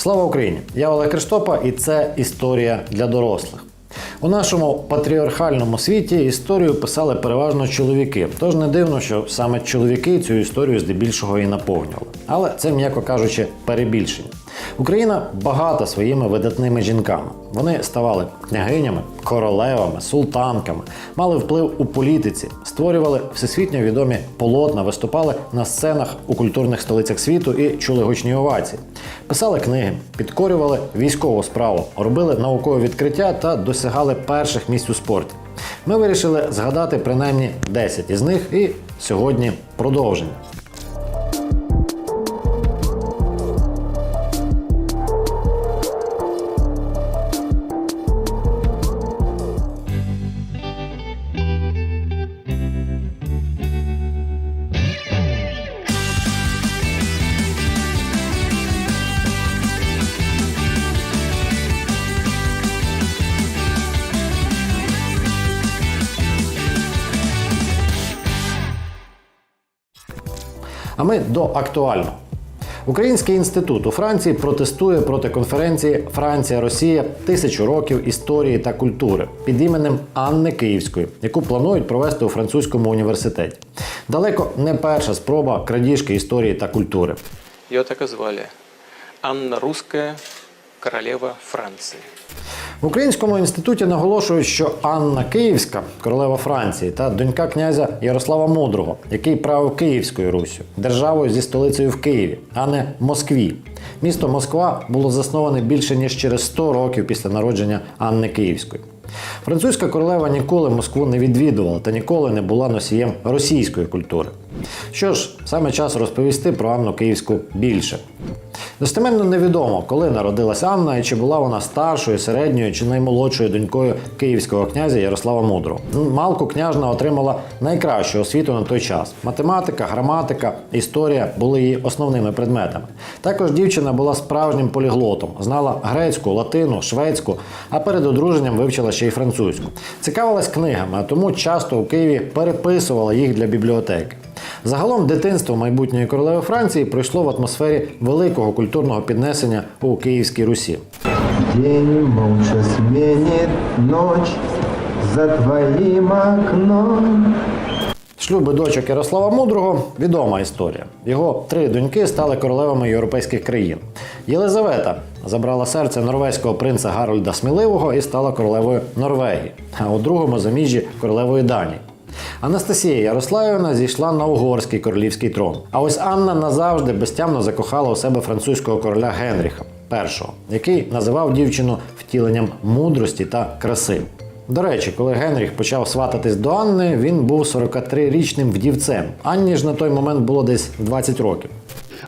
Слава Україні! Я Олег Криштопа, і це історія для дорослих. У нашому патріархальному світі історію писали переважно чоловіки. Тож не дивно, що саме чоловіки цю історію здебільшого і наповнювали. Але це, м'яко кажучи, перебільшення. Україна багата своїми видатними жінками. Вони ставали княгинями, королевами, султанками, мали вплив у політиці, створювали всесвітньо відомі полотна, виступали на сценах у культурних столицях світу і чули гучні овації. Писали книги, підкорювали військову справу, робили наукові відкриття та досягали перших місць у спорті. Ми вирішили згадати принаймні 10 із них і сьогодні продовження. Ми до актуального. Український інститут у Франції протестує проти конференції Франція Росія тисячу років історії та культури під іменем Анни Київської, яку планують провести у французькому університеті. Далеко не перша спроба крадіжки історії та культури. Ее так и звали. Анна Русская, королева Франции. В Українському інституті наголошують, що Анна Київська, королева Франції, та донька князя Ярослава Мудрого, який правив Київською Руссю, державою зі столицею в Києві, а не Москві. Місто Москва було засноване більше ніж через 100 років після народження Анни Київської. Французька королева ніколи Москву не відвідувала та ніколи не була носієм російської культури. Що ж, саме час розповісти про Анну Київську більше. Достеменно невідомо, коли народилась Анна і чи була вона старшою, середньою чи наймолодшою донькою київського князя Ярослава Мудрого. Малку княжна отримала найкращу освіту на той час: математика, граматика, історія були її основними предметами. Також дівчина була справжнім поліглотом, знала грецьку, латину, шведську, а перед одруженням вивчила ще й французьку. Цікавилась книгами, а тому часто у Києві переписувала їх для бібліотеки. Загалом дитинство майбутньої королеви Франції пройшло в атмосфері великого культурного піднесення у Київській Русі. День молча сменит ночь за твоим окном. Шлюби дочок Ярослава Мудрого відома історія. Його три доньки стали королевами європейських країн. Єлизавета забрала серце норвезького принца Гарольда Сміливого і стала королевою Норвегії, а у другому заміжжі королевою Данії. Анастасія Ярославівна зійшла на угорський королівський трон. А ось Анна назавжди безтямно закохала у себе французького короля Генріха І, який називав дівчину втіленням мудрості та краси. До речі, коли Генріх почав свататись до Анни, він був 43-річним вдівцем. Анні ж на той момент було десь 20 років.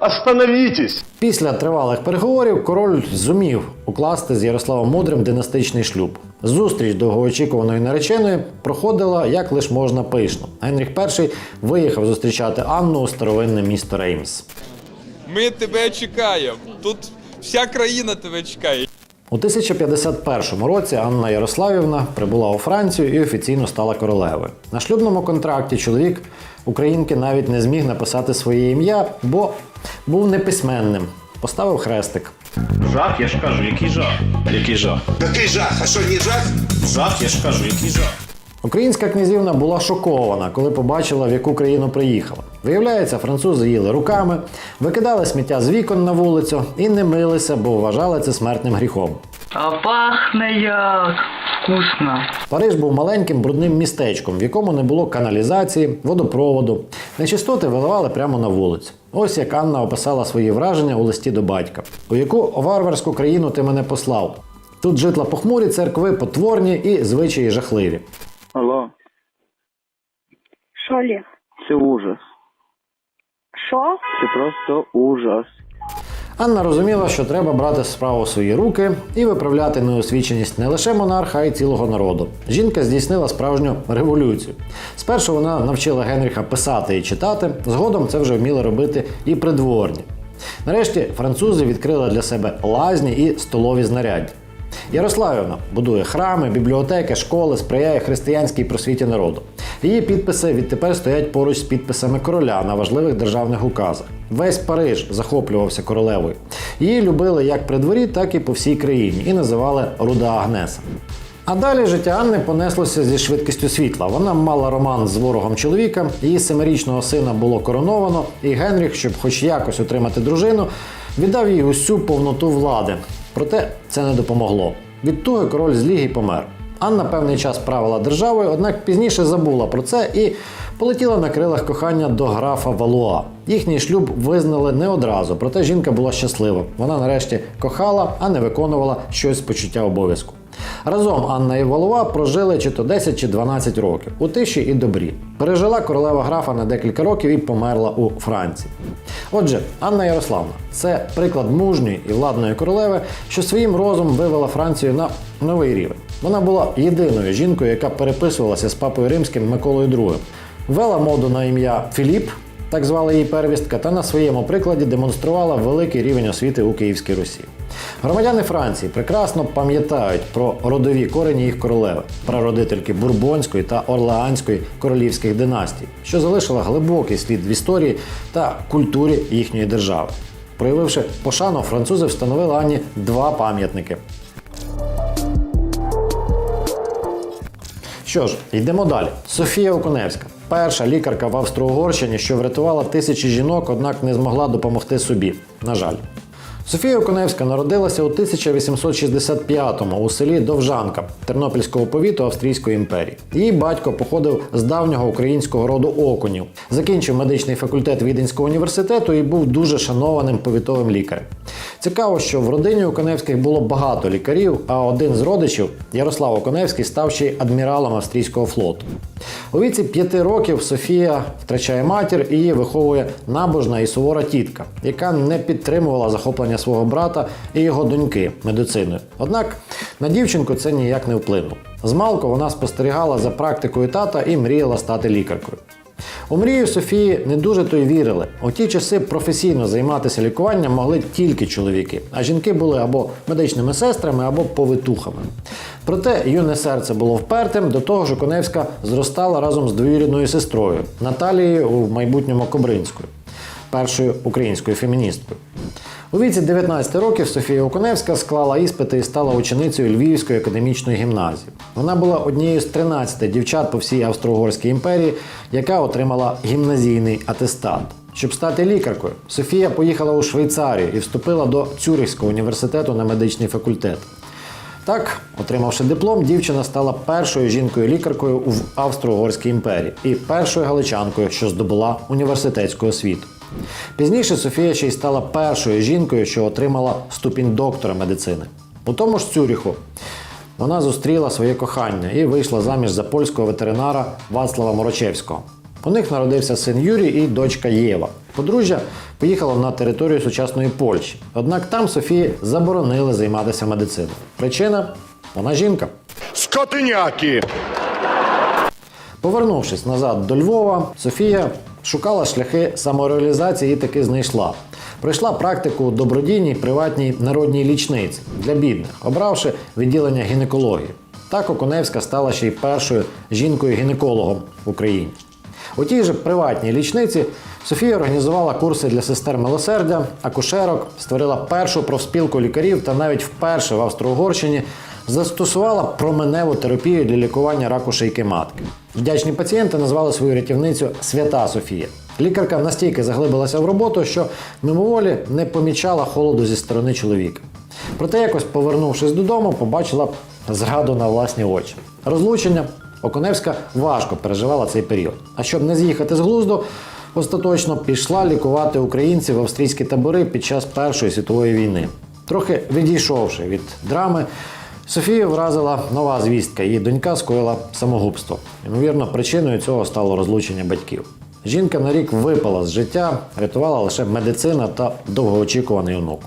Остановитесь! Після тривалих переговорів король зумів укласти з Ярославом Мудрим династичний шлюб. Зустріч довгоочікуваної нареченої проходила як лиш можна пишно. Генріх І виїхав зустрічати Анну у старовинне місто Реймс. Ми тебе чекаємо. Тут вся країна тебе чекає. У 1051 році Анна Ярославівна прибула у Францію і офіційно стала королевою. На шлюбному контракті чоловік українки навіть не зміг написати своє ім'я, бо був неписьменним. Поставив хрестик. Жах, я ж кажу, який жах? Який жах? Який жах? А що, не жах? Жах, я ж кажу, який жах? Українська князівна була шокована, коли побачила, в яку країну приїхала. Виявляється, французи їли руками, викидали сміття з вікон на вулицю і не милися, бо вважали це смертним гріхом. А пахне як вкусно. Париж був маленьким брудним містечком, в якому не було каналізації, водопроводу. Нечистоти виливали прямо на вулицю. Ось як Анна описала свої враження у листі до батька. У яку варварську країну ти мене послав? Тут житла похмурі, церкви потворні і звичаї жахливі. Алло, Що, Олег? це ужас. Що? Це просто ужас. Анна розуміла, що треба брати справу в свої руки і виправляти неосвіченість не лише монарха, а й цілого народу. Жінка здійснила справжню революцію. Спершу вона навчила Генріха писати і читати, згодом це вже вміли робити і придворні. Нарешті французи відкрили для себе лазні і столові знаряддя. Ярославівна будує храми, бібліотеки, школи, сприяє християнській просвіті народу. Її підписи відтепер стоять поруч з підписами короля на важливих державних указах. Весь Париж захоплювався королевою. Її любили як при дворі, так і по всій країні, і називали Руда Агнеса. А далі життя Анни понеслося зі швидкістю світла. Вона мала роман з ворогом чоловіка, її семирічного сина було короновано, і Генріх, щоб хоч якось отримати дружину, віддав їй усю повноту влади. Проте це не допомогло. Від того король зліг і помер. Анна певний час правила державою, однак пізніше забула про це і полетіла на крилах кохання до графа Валуа. Їхній шлюб визнали не одразу, проте жінка була щаслива. Вона нарешті кохала, а не виконувала щось з почуття обов'язку. Разом Анна і Валуа прожили чи то 10 чи 12 років у тиші і добрі. Пережила королева графа на декілька років і померла у Франції. Отже, Анна Ярославна це приклад мужньої і владної королеви, що своїм розумом вивела Францію на новий рівень. Вона була єдиною жінкою, яка переписувалася з папою римським Миколою II. Вела моду на ім'я Філіп, так звали її первістка, та на своєму прикладі демонструвала великий рівень освіти у Київській Русі. Громадяни Франції прекрасно пам'ятають про родові корені їх королеви, прародительки Бурбонської та Орлеанської королівських династій, що залишила глибокий слід в історії та культурі їхньої держави. Проявивши пошану, французи встановили Анні два пам'ятники. Що ж, йдемо далі. Софія Окуневська, перша лікарка в Австро-Угорщині, що врятувала тисячі жінок, однак не змогла допомогти собі. На жаль. Софія Окуневська народилася у 1865-му у селі Довжанка Тернопільського повіту Австрійської імперії. Її батько походив з давнього українського роду окунів, закінчив медичний факультет Віденського університету і був дуже шанованим повітовим лікарем. Цікаво, що в родині Оконевських було багато лікарів, а один з родичів, Ярослав Оконевський, став ще й адміралом австрійського флоту. У віці п'яти років Софія втрачає матір і її виховує набожна і сувора тітка, яка не підтримувала захоплення свого брата і його доньки медициною. Однак на дівчинку це ніяк не вплинуло. Змалку вона спостерігала за практикою тата і мріяла стати лікаркою. У мрію Софії не дуже то й вірили. У ті часи професійно займатися лікуванням могли тільки чоловіки, а жінки були або медичними сестрами, або повитухами. Проте юне серце було впертим, до того ж Коневська зростала разом з двоюрідною сестрою Наталією у майбутньому Кобринською, першою українською феміністкою. У віці 19 років Софія Окуневська склала іспити і стала ученицею Львівської академічної гімназії. Вона була однією з 13 дівчат по всій Австро-Угорській імперії, яка отримала гімназійний атестат. Щоб стати лікаркою, Софія поїхала у Швейцарію і вступила до Цюрихського університету на медичний факультет. Так, отримавши диплом, дівчина стала першою жінкою-лікаркою в Австро-Угорській імперії і першою галичанкою, що здобула університетську освіту. Пізніше Софія ще й стала першою жінкою, що отримала ступінь доктора медицини. У тому ж Цюріху вона зустріла своє кохання і вийшла заміж за польського ветеринара Вацлава Морочевського. У них народився син Юрій і дочка Єва. Подружжя поїхало на територію сучасної Польщі. Однак там Софії заборонили займатися медициною. Причина вона жінка. Скотиняки! Повернувшись назад до Львова, Софія шукала шляхи самореалізації і таки знайшла. Пройшла практику добродійній приватній народній лічниці для бідних, обравши відділення гінекології. Так Окуневська стала ще й першою жінкою-гінекологом в Україні. У тій же приватній лічниці Софія організувала курси для сестер милосердя, акушерок, створила першу профспілку лікарів та навіть вперше в Австро-Угорщині застосувала променеву терапію для лікування раку шийки матки. Вдячні пацієнти назвали свою рятівницю Свята Софія. Лікарка настільки заглибилася в роботу, що мимоволі не помічала холоду зі сторони чоловіка. Проте, якось повернувшись додому, побачила зраду на власні очі. Розлучення Оконевська важко переживала цей період. А щоб не з'їхати з глузду, остаточно пішла лікувати українців в австрійські табори під час Першої світової війни. Трохи відійшовши від драми, Софію вразила нова звістка. Її донька скоїла самогубство. Ймовірно, причиною цього стало розлучення батьків. Жінка на рік випала з життя, рятувала лише медицина та довгоочікуваний онук.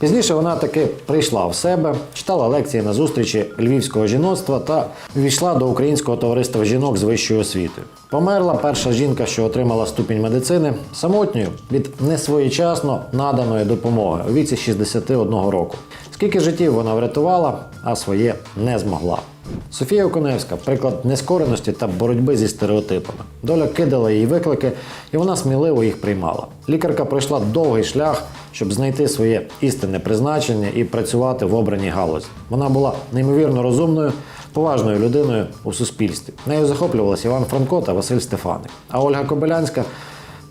Пізніше вона таки прийшла в себе, читала лекції на зустрічі львівського жіноцтва та ввійшла до українського товариства жінок з вищою освітою. Померла перша жінка, що отримала ступінь медицини, самотньою від несвоєчасно наданої допомоги у віці 61 року. Скільки життів вона врятувала, а своє не змогла. Софія Окуневська приклад нескореності та боротьби зі стереотипами. Доля кидала їй виклики, і вона сміливо їх приймала. Лікарка пройшла довгий шлях, щоб знайти своє істинне призначення і працювати в обраній галузі. Вона була неймовірно розумною, поважною людиною у суспільстві. Нею захоплювалися Іван Франко та Василь Стефаник. А Ольга Кобилянська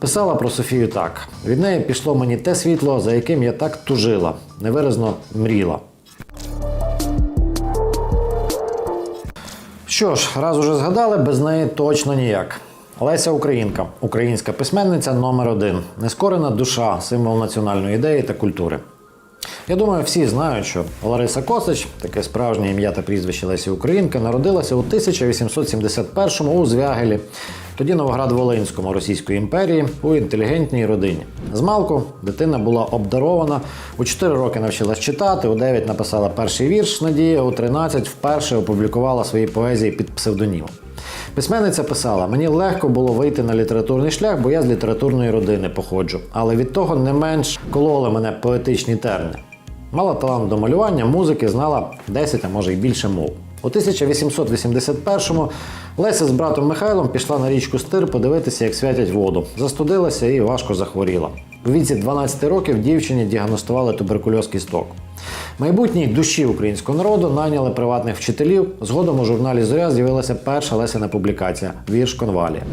писала про Софію так: від неї пішло мені те світло, за яким я так тужила, невиразно мріла. Що ж, раз уже згадали, без неї точно ніяк. Леся Українка, українська письменниця номер один, нескорена душа, символ національної ідеї та культури. Я думаю, всі знають, що Лариса Косич, таке справжнє ім'я та прізвище Лесі Українка, народилася у 1871-му у Звягелі, тоді Новоград-Волинському Російської імперії, у інтелігентній родині. Змалку дитина була обдарована, у 4 роки навчилась читати, у 9 написала перший вірш Надія, у 13 вперше опублікувала свої поезії під псевдонімом. Письменниця писала: мені легко було вийти на літературний шлях, бо я з літературної родини походжу. Але від того не менш кололи мене поетичні терни. Мала талант до малювання, музики, знала 10, а може й більше мов. У 1881-му Леся з братом Михайлом пішла на річку Стир подивитися, як святять воду. Застудилася і важко захворіла. У віці 12 років дівчині діагностували туберкульоз кісток. Майбутній душі українського народу найняли приватних вчителів. Згодом у журналі Зоря з'явилася перша Лесина публікація Вірш Конвалія.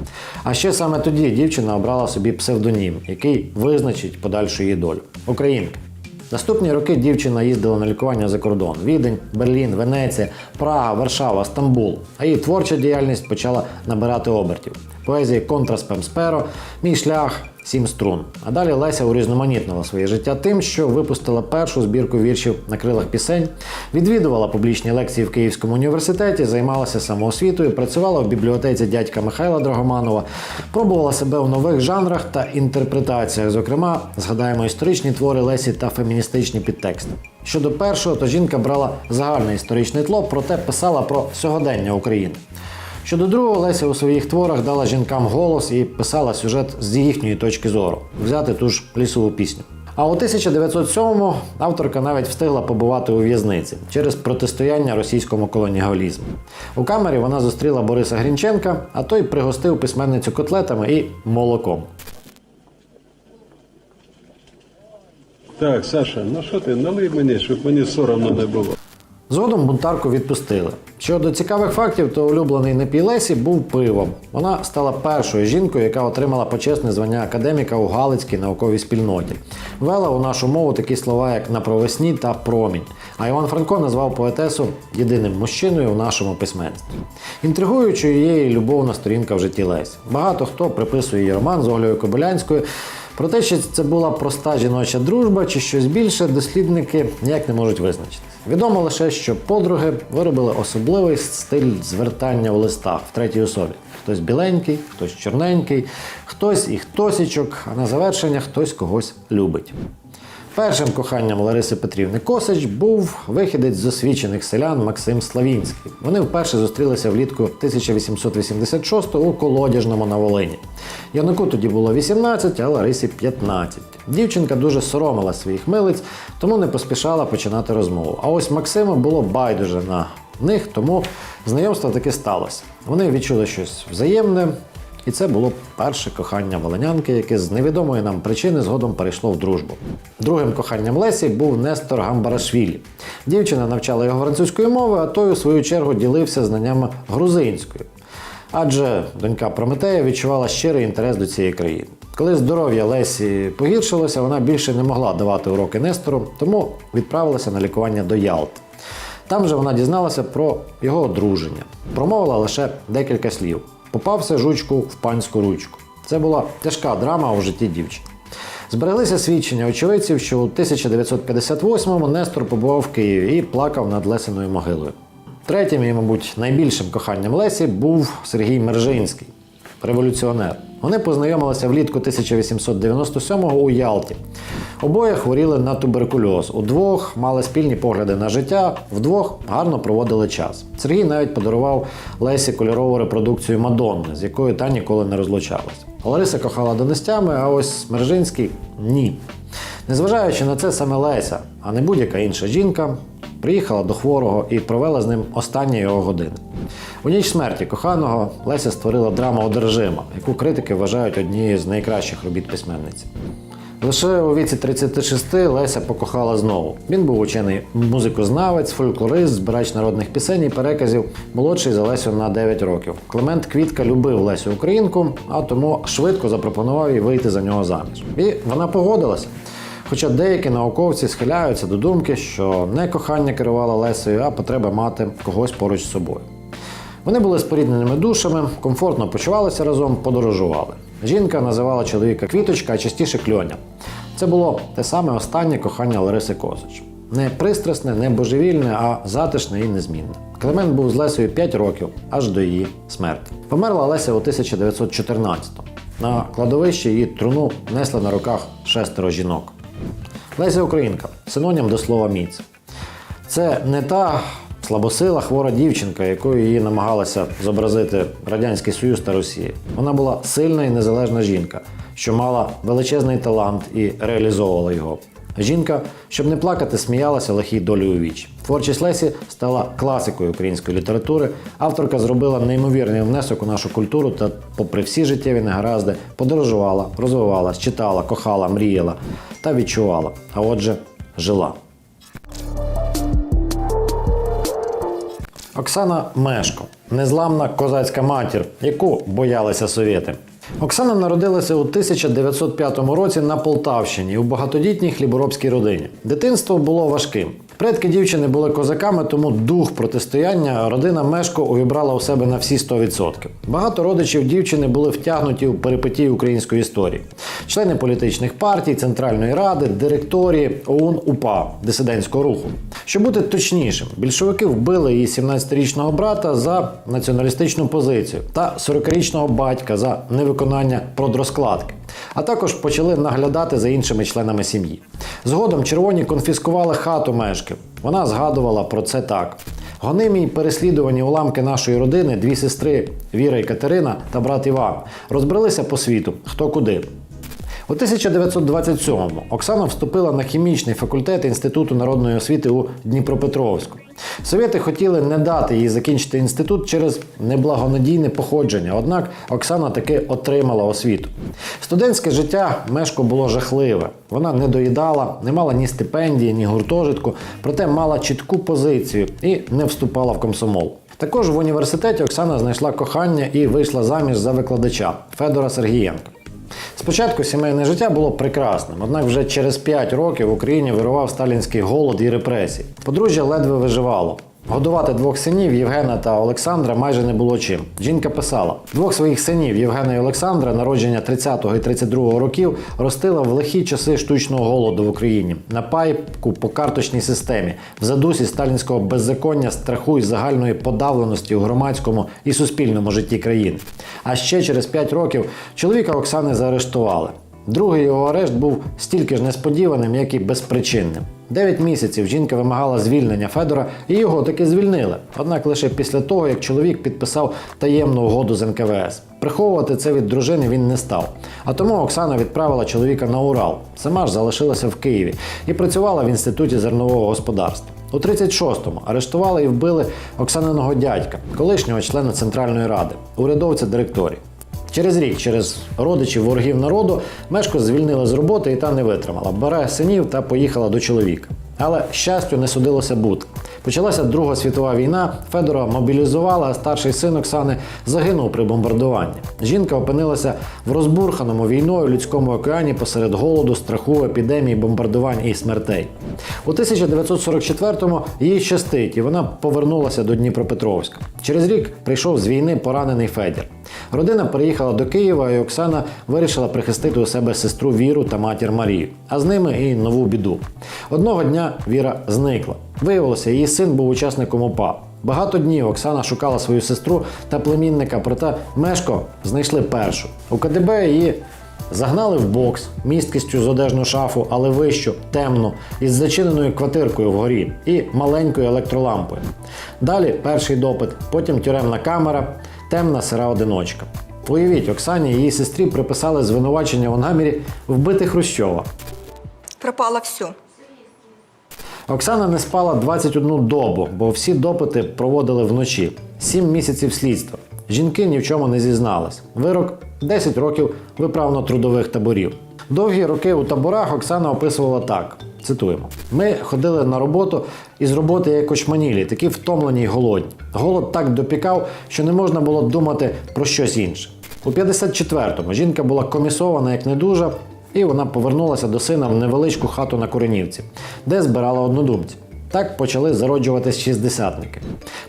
А ще саме тоді дівчина обрала собі псевдонім, який визначить подальшу її долю Українка. Наступні роки дівчина їздила на лікування за кордон: Відень, Берлін, Венеція, Прага, Варшава, Стамбул. А її творча діяльність почала набирати обертів. Поезії Контраспем Сперо, Мій шлях, Сім струн. А далі Леся урізноманітнила своє життя тим, що випустила першу збірку віршів на крилах пісень, відвідувала публічні лекції в Київському університеті, займалася самоосвітою, працювала в бібліотеці дядька Михайла Драгоманова, пробувала себе в нових жанрах та інтерпретаціях. Зокрема, згадаємо історичні твори Лесі та феміністичні підтексти. Щодо першого, то жінка брала загальне історичне тло, проте писала про сьогодення України. Щодо другого, Леся у своїх творах дала жінкам голос і писала сюжет з їхньої точки зору, взяти ту ж лісову пісню. А у 1907-му авторка навіть встигла побувати у в'язниці через протистояння російському колоніалізму. У камері вона зустріла Бориса Грінченка, а той пригостив письменницю котлетами і молоком. Так, Саша, ну що ти, налий мені, щоб мені соромно не було. Згодом бунтарку відпустили. Щодо цікавих фактів, то улюблений напій Лесі був пивом. Вона стала першою жінкою, яка отримала почесне звання академіка у Галицькій науковій спільноті. Вела у нашу мову такі слова, як на провесні та промінь. А Іван Франко назвав поетесу єдиним мужчиною у нашому письменстві. Інтригуючою є і любовна сторінка в житті Лесі. Багато хто приписує її роман з Оглею Кобилянською. Про те, чи це була проста жіноча дружба, чи щось більше, дослідники ніяк не можуть визначити. Відомо лише, що подруги виробили особливий стиль звертання у листах в третій особі. Хтось біленький, хтось чорненький, хтось і хтосічок, а на завершення хтось когось любить. Першим коханням Лариси Петрівни Косич був вихідець з освічених селян Максим Славінський. Вони вперше зустрілися влітку 1886 у Колодяжному на Волині. Янику тоді було 18, а Ларисі 15. Дівчинка дуже соромила своїх милиць, тому не поспішала починати розмову. А ось Максиму було байдуже на них, тому знайомство таки сталося. Вони відчули щось взаємне, і це було перше кохання волинянки, яке з невідомої нам причини згодом перейшло в дружбу. Другим коханням Лесі був Нестор Гамбарашвілі. Дівчина навчала його французької мови, а той, у свою чергу, ділився знаннями грузинської. Адже донька Прометея відчувала щирий інтерес до цієї країни. Коли здоров'я Лесі погіршилося, вона більше не могла давати уроки Нестору, тому відправилася на лікування до Ялти. Там же вона дізналася про його одруження, промовила лише декілька слів. Попався жучку в панську ручку. Це була тяжка драма у житті дівчини. Збереглися свідчення очевидців, що у 1958-му Нестор побував в Києві і плакав над Лесиною могилою. Третім і, мабуть, найбільшим коханням Лесі був Сергій Мержинський, революціонер. Вони познайомилися влітку 1897-го у Ялті. Обоє хворіли на туберкульоз. Удвох мали спільні погляди на життя, вдвох гарно проводили час. Сергій навіть подарував Лесі кольорову репродукцію Мадонни, з якою та ніколи не розлучалася. Лариса кохала донестями, а ось Мержинський ні. Незважаючи на це, саме Леся, а не будь-яка інша жінка, приїхала до хворого і провела з ним останні його години. У ніч смерті коханого Леся створила драму Одержима, яку критики вважають однією з найкращих робіт письменниці. Лише у віці 36 Леся покохала знову. Він був учений музикознавець, фольклорист, збирач народних пісень і переказів, молодший за Лесю на 9 років. Клемент Квітка любив Лесю Українку, а тому швидко запропонував їй вийти за нього заміж. І вона погодилася. Хоча деякі науковці схиляються до думки, що не кохання керувало Лесею, а потреба мати когось поруч з собою. Вони були спорідненими душами, комфортно почувалися разом, подорожували. Жінка називала чоловіка Квіточка, а частіше кльоня. Це було те саме останнє кохання Лариси Косич. Не пристрасне, не божевільне, а затишне і незмінне. Клемент був з Лесею 5 років, аж до її смерті. Померла Леся у 1914-му. На кладовищі її труну несли на руках шестеро жінок. Леся Українка синонім до слова міць. Це не та слабосила хвора дівчинка, якою її намагалася зобразити Радянський Союз та Росія. Вона була сильна і незалежна жінка, що мала величезний талант і реалізовувала його. Жінка, щоб не плакати, сміялася лихій долі у віч. Творчість Лесі стала класикою української літератури. Авторка зробила неймовірний внесок у нашу культуру та, попри всі життєві негаразди, подорожувала, розвивалась, читала, кохала, мріяла та відчувала. А отже, жила. Оксана Мешко, незламна козацька матір, яку боялися совєти. Оксана народилася у 1905 році на Полтавщині у багатодітній хліборобській родині. Дитинство було важким. Предки дівчини були козаками, тому дух протистояння родина Мешко увібрала у себе на всі 100%. Багато родичів дівчини були втягнуті у перипетії української історії. Члени політичних партій, Центральної ради, директорії ОУН УПА дисидентського руху. Щоб бути точнішим, більшовики вбили її 17-річного брата за націоналістичну позицію та 40-річного батька за невиконання продрозкладки. А також почали наглядати за іншими членами сім'ї. Згодом червоні конфіскували хату мешків. Вона згадувала про це так: гонимі й переслідувані уламки нашої родини, дві сестри Віра і Катерина та брат Іван розбралися по світу хто куди. У 1927-му Оксана вступила на хімічний факультет Інституту народної освіти у Дніпропетровську. Совєти хотіли не дати їй закінчити інститут через неблагонадійне походження, однак Оксана таки отримала освіту. Студентське життя Мешко було жахливе. Вона не доїдала, не мала ні стипендії, ні гуртожитку, проте мала чітку позицію і не вступала в комсомол. Також в університеті Оксана знайшла кохання і вийшла заміж за викладача Федора Сергієнка. Спочатку сімейне життя було прекрасним, однак вже через 5 років в Україні вирував сталінський голод і репресії. Подружжя ледве виживало. Годувати двох синів Євгена та Олександра майже не було чим. Жінка писала: двох своїх синів Євгена і Олександра, народження 30-го і 32-го років, ростила в лихі часи штучного голоду в Україні на пайку по карточній системі, в задусі сталінського беззаконня, страху і загальної подавленості у громадському і суспільному житті країни. А ще через 5 років чоловіка Оксани заарештували. Другий його арешт був стільки ж несподіваним, як і безпричинним. Дев'ять місяців жінка вимагала звільнення Федора, і його таки звільнили. Однак лише після того, як чоловік підписав таємну угоду з НКВС. Приховувати це від дружини він не став. А тому Оксана відправила чоловіка на Урал. Сама ж залишилася в Києві і працювала в інституті зернового господарства. У 36-му арештували і вбили Оксаниного дядька, колишнього члена Центральної ради, урядовця директорії. Через рік, через родичів ворогів народу, Мешко звільнили з роботи і та не витримала. Бере синів та поїхала до чоловіка. Але щастю не судилося бути. Почалася Друга світова війна. Федора мобілізували, а старший син Оксани загинув при бомбардуванні. Жінка опинилася в розбурханому війною людському океані посеред голоду, страху, епідемії, бомбардувань і смертей. У 1944-му їй щастить, і вона повернулася до Дніпропетровська. Через рік прийшов з війни поранений Федір. Родина переїхала до Києва, і Оксана вирішила прихистити у себе сестру Віру та матір Марію, а з ними і нову біду. Одного дня Віра зникла. Виявилося, її син був учасником УПА. Багато днів Оксана шукала свою сестру та племінника, проте Мешко знайшли першу. У КДБ її загнали в бокс місткістю з одежну шафу, але вищу, темну, із зачиненою квартиркою вгорі і маленькою електролампою. Далі перший допит, потім тюремна камера, темна сира одиночка. Уявіть, Оксані і її сестрі приписали звинувачення у намірі вбити Хрущова. Пропало все. Оксана не спала 21 добу, бо всі допити проводили вночі. Сім місяців слідства. Жінки ні в чому не зізналась. Вирок 10 років виправно-трудових таборів. Довгі роки у таборах Оксана описувала так: цитуємо: Ми ходили на роботу і з роботи як очманілі, такі втомлені й голодні. Голод так допікав, що не можна було думати про щось інше. У 54-му жінка була комісована як недужа, і вона повернулася до сина в невеличку хату на Коренівці, де збирала однодумців. Так почали зароджуватись шістдесятники.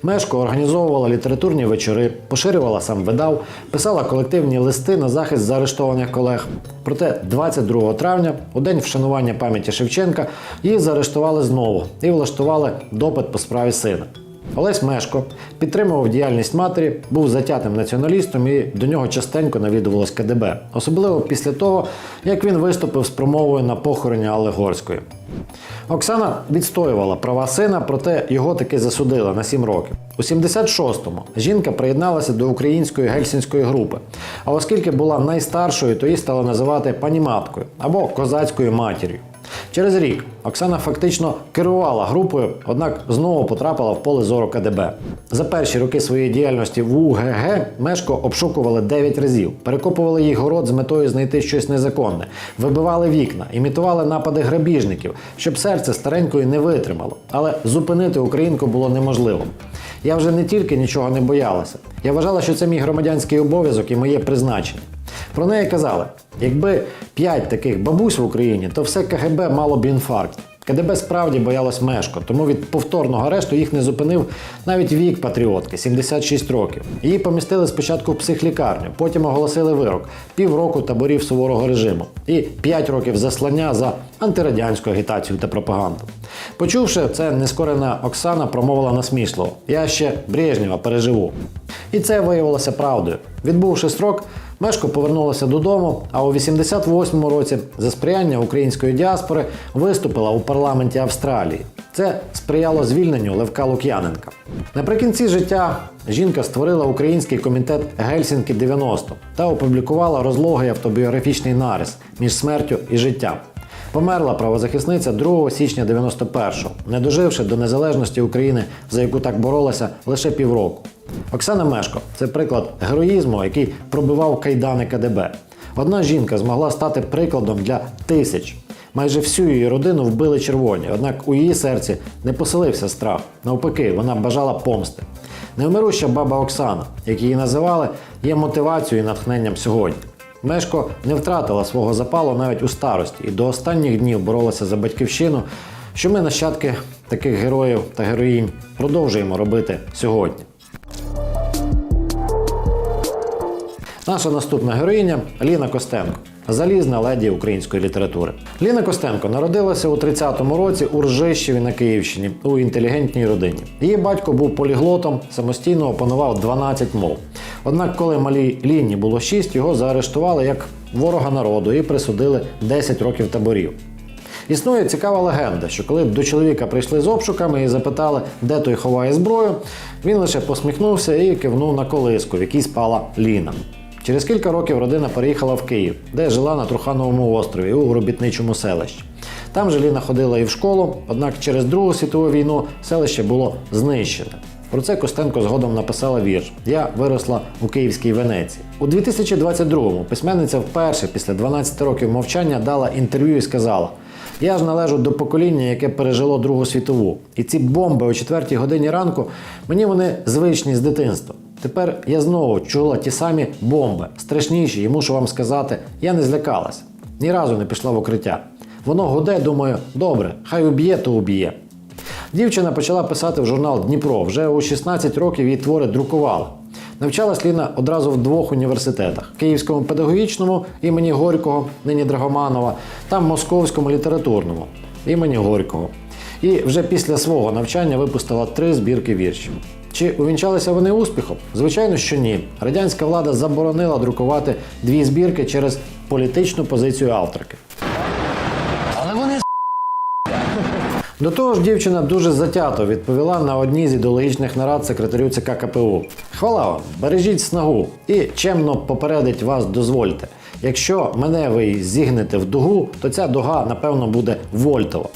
Мешко організовувала літературні вечори, поширювала сам видав, писала колективні листи на захист заарештованих колег. Проте 22 травня, у день вшанування пам'яті Шевченка, її заарештували знову і влаштували допит по справі сина. Олесь Мешко підтримував діяльність матері, був затятим націоналістом і до нього частенько навідувалось КДБ, особливо після того, як він виступив з промовою на похороні Алли Горської. Оксана відстоювала права сина, проте його таки засудили на 7 років. У 76-му жінка приєдналася до української гельсінської групи. А оскільки була найстаршою, то її стали називати паніматкою або козацькою матір'ю. Через рік Оксана фактично керувала групою, однак знову потрапила в поле зору КДБ. За перші роки своєї діяльності в УГГ Мешко обшукували 9 разів, перекопували їх город з метою знайти щось незаконне, вибивали вікна, імітували напади грабіжників, щоб серце старенької не витримало. Але зупинити українку було неможливо. Я вже не тільки нічого не боялася, я вважала, що це мій громадянський обов'язок і моє призначення. Про неї казали: якби п'ять таких бабусь в Україні, то все КГБ мало б інфаркт. КДБ справді боялось Мешко, тому від повторного арешту їх не зупинив навіть вік патріотки 76 років. Її помістили спочатку в психлікарню, потім оголосили вирок півроку таборів суворого режиму і 5 років заслання за антирадянську агітацію та пропаганду. Почувши це, нескорена Оксана промовила насмішливо: Я ще Брежнєва переживу. І це виявилося правдою. Відбувши строк, Мешко повернулася додому, а у 88-му році за сприяння української діаспори виступила у парламенті Австралії. Це сприяло звільненню Левка Лук'яненка. Наприкінці життя жінка створила український комітет Гельсінки 90 та опублікувала розлогий автобіографічний нарис між смертю і життям. Померла правозахисниця 2 січня 91-го, не доживши до незалежності України, за яку так боролася лише півроку. Оксана Мешко це приклад героїзму, який пробивав кайдани КДБ. Одна жінка змогла стати прикладом для тисяч. Майже всю її родину вбили червоні, однак у її серці не поселився страх. Навпаки, вона бажала помсти. Невмируща баба Оксана, як її називали, є мотивацією і натхненням сьогодні. Мешко не втратила свого запалу навіть у старості і до останніх днів боролася за батьківщину, що ми, нащадки таких героїв та героїнь, продовжуємо робити сьогодні. Наша наступна героїня Ліна Костенко. Залізна леді української літератури. Ліна Костенко народилася у 30-му році у Ржищеві на Київщині у інтелігентній родині. Її батько був поліглотом, самостійно опанував 12 мов. Однак, коли малій Ліні було 6, його заарештували як ворога народу і присудили 10 років таборів. Існує цікава легенда, що коли до чоловіка прийшли з обшуками і запитали, де той ховає зброю, він лише посміхнувся і кивнув на колиску, в якій спала Ліна. Через кілька років родина переїхала в Київ, де жила на Трухановому острові у робітничому селищі. Там же Ліна ходила і в школу, однак через Другу світову війну селище було знищене. Про це Костенко згодом написала вірш Я виросла у Київській Венеції. У 2022-му письменниця вперше після 12 років мовчання дала інтерв'ю і сказала: Я ж належу до покоління, яке пережило Другу світову. І ці бомби о 4 годині ранку мені вони звичні з дитинства. Тепер я знову чула ті самі бомби, страшніші, і мушу вам сказати, я не злякалася. Ні разу не пішла в укриття. Воно гуде, думаю, добре, хай уб'є, то уб'є. Дівчина почала писати в журнал Дніпро. Вже у 16 років її твори друкували. Навчалась Ліна одразу в двох університетах: Київському педагогічному імені Горького, нині Драгоманова, та Московському літературному імені Горького. І вже після свого навчання випустила три збірки віршів. Чи увінчалися вони успіхом? Звичайно, що ні. Радянська влада заборонила друкувати дві збірки через політичну позицію авторки. Але вони До того ж, дівчина дуже затято відповіла на одній з ідеологічних нарад секретарю ЦК КПУ. Хвала вам, бережіть снагу і чемно попередить вас дозвольте. Якщо мене ви зігнете в дугу, то ця дуга, напевно, буде вольтова.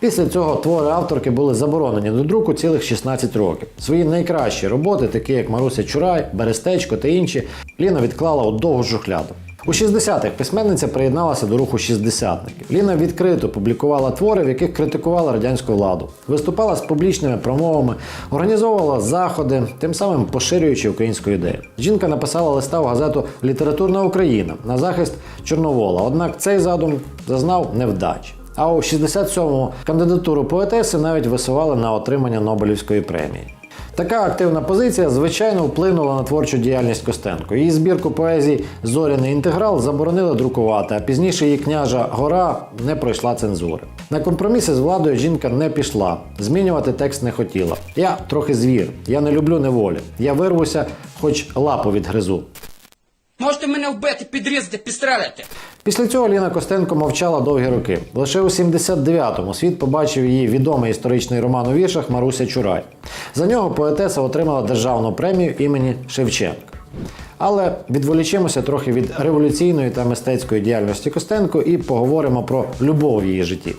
Після цього твори авторки були заборонені до друку цілих 16 років. Свої найкращі роботи, такі як Маруся Чурай, Берестечко та інші, Ліна відклала у довгу шухляду. У 60-х письменниця приєдналася до руху шістдесятників. Ліна відкрито публікувала твори, в яких критикувала радянську владу, виступала з публічними промовами, організовувала заходи, тим самим поширюючи українську ідею. Жінка написала листа в газету Літературна Україна на захист Чорновола. Однак цей задум зазнав невдачі. А у 67-му кандидатуру поетеси навіть висували на отримання Нобелівської премії. Така активна позиція, звичайно, вплинула на творчу діяльність Костенко. Її збірку поезій Зоряний інтеграл заборонили друкувати, а пізніше її княжа Гора не пройшла цензури. На компроміси з владою жінка не пішла, змінювати текст не хотіла. Я трохи звір, я не люблю неволі. Я вирвуся, хоч лапу відгризу. Можете мене вбити, підрізати, підстрелити. Після цього Ліна Костенко мовчала довгі роки. Лише у 79-му світ побачив її відомий історичний роман у віршах Маруся Чурай. За нього поетеса отримала державну премію імені Шевченка. Але відволічимося трохи від революційної та мистецької діяльності Костенко і поговоримо про любов в її житті.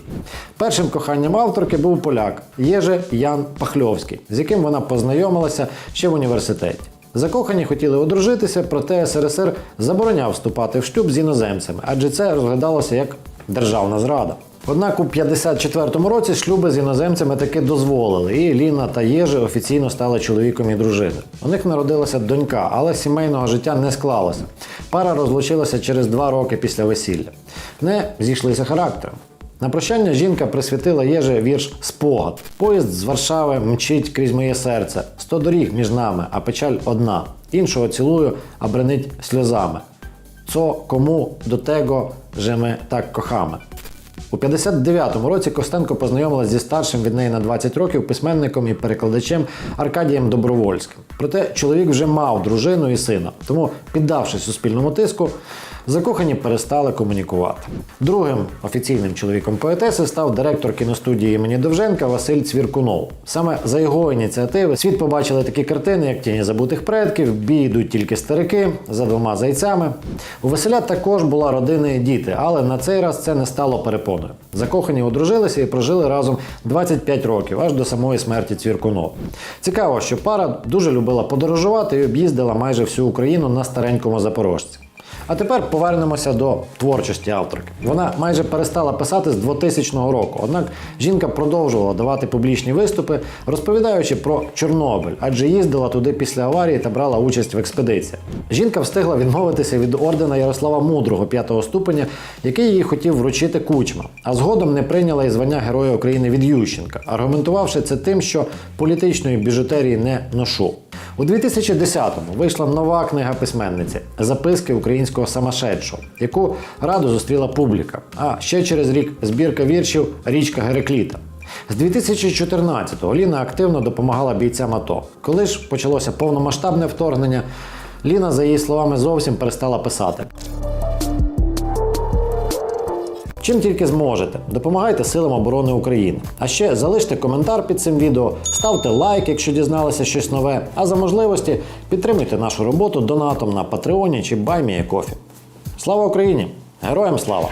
Першим коханням авторки був поляк Єже Ян Пахльовський, з яким вона познайомилася ще в університеті. Закохані хотіли одружитися, проте СРСР забороняв вступати в шлюб з іноземцями, адже це розглядалося як державна зрада. Однак у 54-му році шлюби з іноземцями таки дозволили, і Ліна та Єжи офіційно стали чоловіком і дружиною. У них народилася донька, але сімейного життя не склалося. Пара розлучилася через два роки після весілля. Не зійшлися характером. На прощання жінка присвятила Єже вірш Спогад. Поїзд з Варшави мчить крізь моє серце. Сто доріг між нами, а печаль одна. Іншого цілую, а бренить сльозами. Цо кому до того, же ми так кохами. У 59-му році Костенко познайомилася зі старшим від неї на 20 років письменником і перекладачем Аркадієм Добровольським. Проте чоловік вже мав дружину і сина, тому, піддавшись суспільному тиску, закохані перестали комунікувати. Другим офіційним чоловіком поетеси став директор кіностудії імені Довженка Василь Цвіркунов. Саме за його ініціативи світ побачили такі картини, як Тіні забутих предків, бій йдуть тільки старики за двома зайцями. У Василя також була родина і діти, але на цей раз це не стало перепоною. Закохані одружилися і прожили разом 25 років, аж до самої смерті Цвіркунова. Цікаво, що пара дуже любила подорожувати і об'їздила майже всю Україну на старенькому запорожці. А тепер повернемося до творчості авторки. Вона майже перестала писати з 2000 року. Однак жінка продовжувала давати публічні виступи, розповідаючи про Чорнобиль, адже їздила туди після аварії та брала участь в експедиціях. Жінка встигла відмовитися від ордена Ярослава Мудрого п'ятого ступеня, який їй хотів вручити кучма, а згодом не прийняла і звання Героя України від Ющенка, аргументувавши це тим, що політичної біжутерії не ношу. У 2010-му вийшла нова книга письменниці Записки українського самошедшого, яку радо зустріла публіка. А ще через рік збірка віршів Річка Герекліта. З 2014-го Ліна активно допомагала бійцям АТО. Коли ж почалося повномасштабне вторгнення, Ліна, за її словами, зовсім перестала писати. Чим тільки зможете, допомагайте силам оборони України. А ще залиште коментар під цим відео, ставте лайк, якщо дізналися щось нове. А за можливості підтримуйте нашу роботу донатом на Патреоні чи Баймія Кофі. Слава Україні! Героям слава!